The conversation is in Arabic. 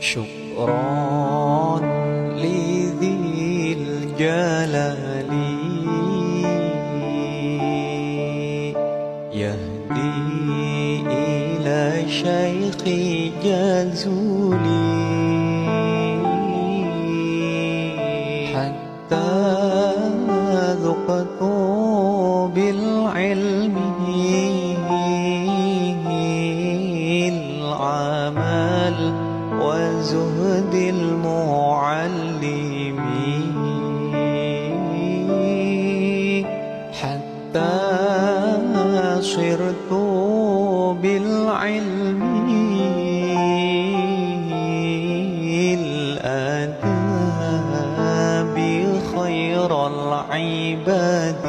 شكرا لذي الجلال. يهدي إلى شيخ جزولي حتى ذقت بالعلم العمل. وزهد المعلم حتى صرت بالعلم الأداب خير العباد.